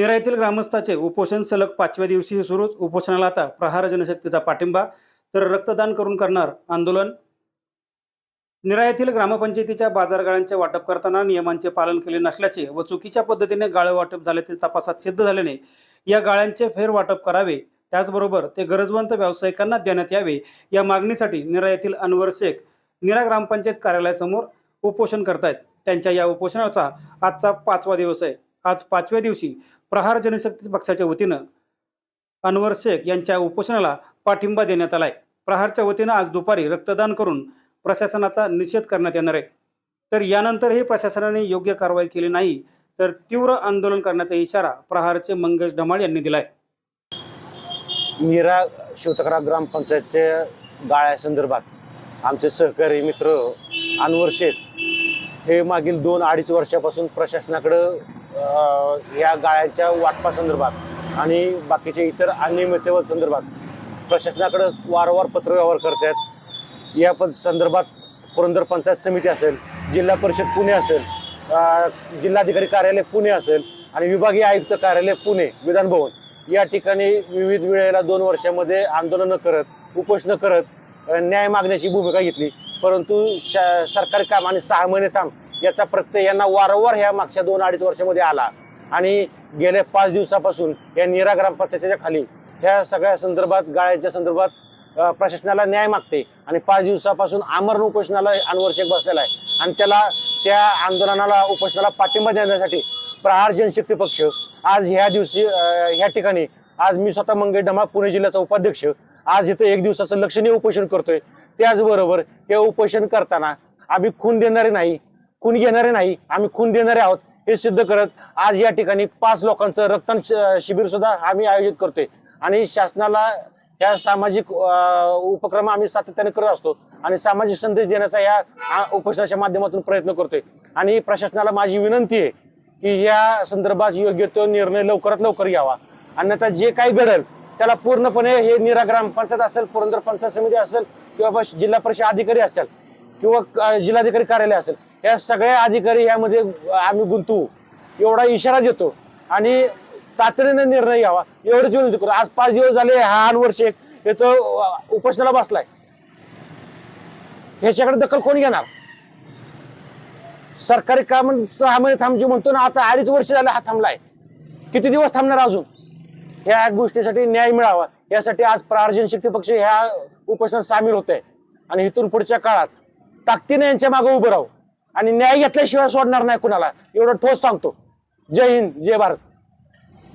निरा येथील ग्रामस्थाचे उपोषण सलग पाचव्या दिवशी सुरूच. उपोषणाला आता प्रहार जनशक्तीचा पाठिंबा. तर रक्तदान करून करणार आंदोलन. निरा येथील ग्रामपंचायतीच्या बाजारगाळ्यांचे वाटप करताना नियमांचे पालन केले नसल्याचे व चुकीच्या पद्धतीने गाळे वाटप झाल्याचे तपासात सिद्ध झाल्याने या गाळ्यांचे फेरवाटप करावे. त्याचबरोबर ते गरजवंत व्यावसायिकांना देण्यात यावे या मागणीसाठी निरा येथील अनवर शेख निरा ग्रामपंचायत कार्यालयासमोर उपोषण करतायत. त्यांच्या या उपोषणाचा आजचा पाचवा दिवस आहे. आज पाचव्या दिवशी प्रहार जनशक्ती पक्षाच्या वतीनं अनवर शेख यांच्या उपोषणाला पाठिंबा देण्यात आलाय. प्रहारच्या वतीनं आज दुपारी रक्तदान करून प्रशासनाचा निषेध करण्यात येणार आहे. तर यानंतरही प्रशासनाने योग्य कारवाई केली नाही तर तीव्र आंदोलन करण्याचा इशारा प्रहारचे मंगेश ढमाळ यांनी दिलाय. मीरा शिवतकरा ग्रामपंचायतच्या गाळ्यासंदर्भात आमचे सहकारी मित्र अनवर शेख हे मागील दोन अडीच वर्षापासून प्रशासनाकडं या गाळ्यांच्या वाटपासंदर्भात आणि बाकीचे इतर अनियमिततेवर संदर्भात प्रशासनाकडं वारंवार पत्रव्यवहार करतात या पण संदर्भात पुरंदर पंचायत समिती असेल जिल्हा परिषद पुणे असेल जिल्हाधिकारी कार्यालय पुणे असेल आणि विभागीय आयुक्त कार्यालय पुणे विधानभवन या ठिकाणी विविध वेळेला दोन वर्षामध्ये आंदोलनं करत उपोषणं करत न्याय मागण्याची भूमिका घेतली. परंतु श- सरकारी काम आणि सहा महिने थांब याचा प्रत्यय यांना वारंवार ह्या मागच्या दोन अडीच वर्षामध्ये आला. आणि गेल्या पाच दिवसापासून या निरा ग्रामपंचायतीच्या खाली ह्या सगळ्या संदर्भात गाळ्याच्या संदर्भात प्रशासनाला न्याय मागते. आणि पाच दिवसापासून आमरण उपोषणाला अनवर बसलेला आहे. आणि त्याला त्या आंदोलनाला उपोषणाला पाठिंबा देण्यासाठी प्रहार जनशक्ती पक्ष आज ह्या दिवशी ह्या ठिकाणी आज मी स्वतः मंगेश डमाळ पुणे जिल्ह्याचा उपाध्यक्ष आज इथं एक दिवसाचं लक्षणीय उपोषण करतोय. त्याचबरोबर हे उपोषण करताना आम्ही खून देणारे नाही खून घेणारे नाही आम्ही खून देणारे आहोत. हे सिद्ध करत आज या ठिकाणी पाच लोकांचं रक्तदान श- शिबिर सुद्धा आम्ही आयोजित करतोय. आणि शासनाला या सामाजिक उपक्रम आम्ही सातत्याने करत असतो. आणि सामाजिक संदेश देण्याचा या उपोषणाच्या माध्यमातून प्रयत्न करतोय. आणि प्रशासनाला माझी विनंती आहे की या संदर्भात योग्य तो निर्णय लवकरात लवकर यावा अन्यथा जे काही घडेल त्याला पूर्णपणे हे निरा ग्रामपंचायत असेल पुरंदर पंचायत समिती असेल किंवा जिल्हा परिषद अधिकारी असतील किंवा जिल्हाधिकारी कार्यालय असेल या सगळ्या अधिकारी यामध्ये आम्ही गुंतवू. एवढा इशारा देतो. आणि तातडीने निर्णय घ्यावा. एवढीच विनंती करू. आज पाच दिवस झाले हा वर्ष एक. हे तो उपोषणाला बसलाय. ह्याच्याकडे दखल कोण घेणार? सरकारी काम सहा महिने थांबची म्हणतो ना आता अडीच वर्ष झाले हा थांबलाय. किती दिवस थांबणार अजून? ह्या गोष्टीसाठी न्याय मिळावा. यासाठी आज प्रार्जन शक्ती पक्ष ह्या उपोषणात सामील होत आहे आणि इथून पुढच्या काळात ताकदीने यांच्या मागे उभं राहू. आणि न्याय घेतल्याशिवाय सोडणार नाही कुणाला. एवढं ठोस सांगतो. जय हिंद जय भारत.